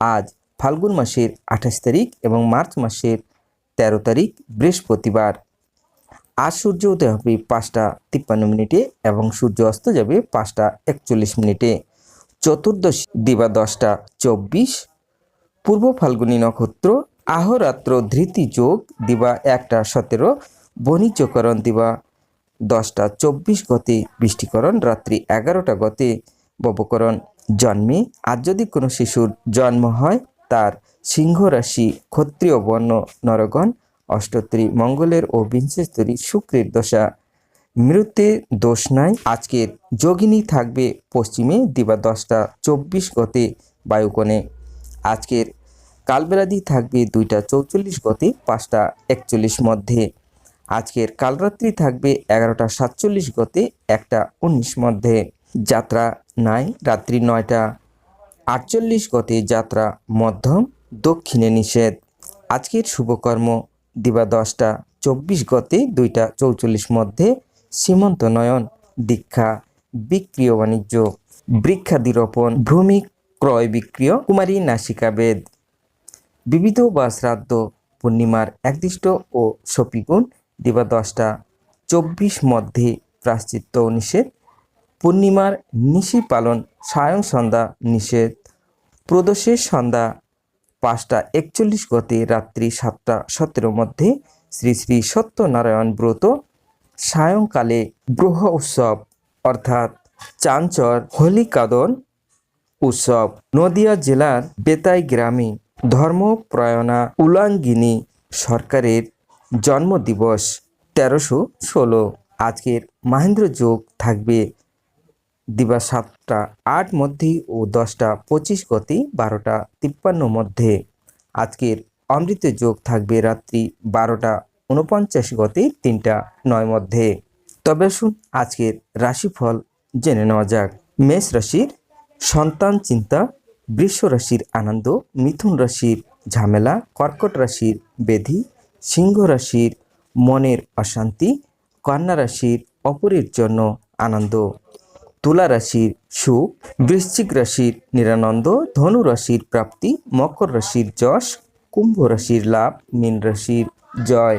আজ ফাল্গুন মাসের আঠাশ তারিখ এবং মার্চ মাসের তেরো তারিখ বৃহস্পতিবার। আজ সূর্য উদয় হবে পাঁচটা তিপ্পান্ন মিনিটে এবং সূর্য অস্ত যাবে পাঁচটা একচল্লিশ মিনিটে। চতুর্দশী দিবা দশটা চব্বিশ। পূর্ব ফাল্গুনী নক্ষত্র, আহরাত্র ধৃতি যোগ দিবা একটা সতেরো। বণিজ্যকরণ দিবা দশটা চব্বিশ গতে, বৃষ্টিকরণ রাত্রি এগারোটা গতে, ববকরণ জন্মে। আর যদি কোনো শিশুর জন্ম হয়, তার সিংহ রাশি ক্ষত্রিয় বর্ণ নরগণ, অষ্টত্রী মঙ্গলের ও বিংশস্তরী শুক্রের দশা। মৃত্যুতে দোষ নাই। আজকের যোগিনী থাকবে পশ্চিমে, দিবা দশটা চব্বিশ গতে বায়ুকোণে। আজকের কালবেলাদি থাকবে দুইটা চৌচল্লিশ গতে, পাঁচটা একচল্লিশ মধ্যে। আজকের কালরাত্রি থাকবে এগারোটা সাতচল্লিশ গতে, একটা উনিশ মধ্যে। যাত্রা নাই। রাত্রি নয়টা আটচল্লিশ গতে যাত্রা মধ্যম, দক্ষিণে নিষেধ। আজকের শুভকর্ম দিবা দশটা চব্বিশ গতে দুইটা চৌচল্লিশ মধ্যে সীমন্ত নয়ন, দীক্ষা, বিক্রিয় বাণিজ্য। বৃক্ষাদি রোপণ ভূমি ক্রয় বিক্রিয়, কুমারী নাসিকা বেদ। বিবিধ বা শ্রাদ্ধ পূর্ণিমার একদিষ্ট ও সপিগুণ দিবা দশটা চব্বিশ মধ্যে প্রাশ্চিত্য নিষেধ। পূর্ণিমার নিশি পালন সায়ং সন্ধ্যা নিষেধ। প্রদোষের সন্ধ্যা পাঁচটা একচল্লিশ গতে রাত্রি সাতটা সতেরো মধ্যে শ্রী শ্রী সত্যনারায়ণ ব্রত সায়ংকালে ব্রহ উৎসব অর্থাৎ চাঞ্চর হোলিকাদন উৎসব। নদিয়া জেলার বেতাই গ্রামে ধর্মপ্রয়ণা উলাঙ্গিনী সরকারের জন্মদিবস তেরোশো ষোলো। আজকের মাহেন্দ্র যোগ থাকবে দিবা সাতটা আট মধ্যে ও দশটা পঁচিশ গতি বারোটা তিপ্পান্ন মধ্যে। আজকের অমৃত যোগ থাকবে রাত্রি বারোটা উনপঞ্চাশ গতি তিনটা নয় মধ্যে। তবে আসুন আজকের রাশিফল জেনে নেওয়া যাক। মেষ রাশির সন্তান চিন্তা, বৃষ রাশির আনন্দ, মিথুন রাশির ঝামেলা, কর্কট রাশির বেধি, সিংহ রাশির মনের অশান্তি, কন্যা রাশির অপরের জন্য আনন্দ। তুলা রাশির সুখ, বৃশ্চিক রাশির নিরানন্দ, ধনু রাশির প্রাপ্তি, মকর রাশির যশ, কুম্ভ রাশির লাভ, মীন রাশির জয়।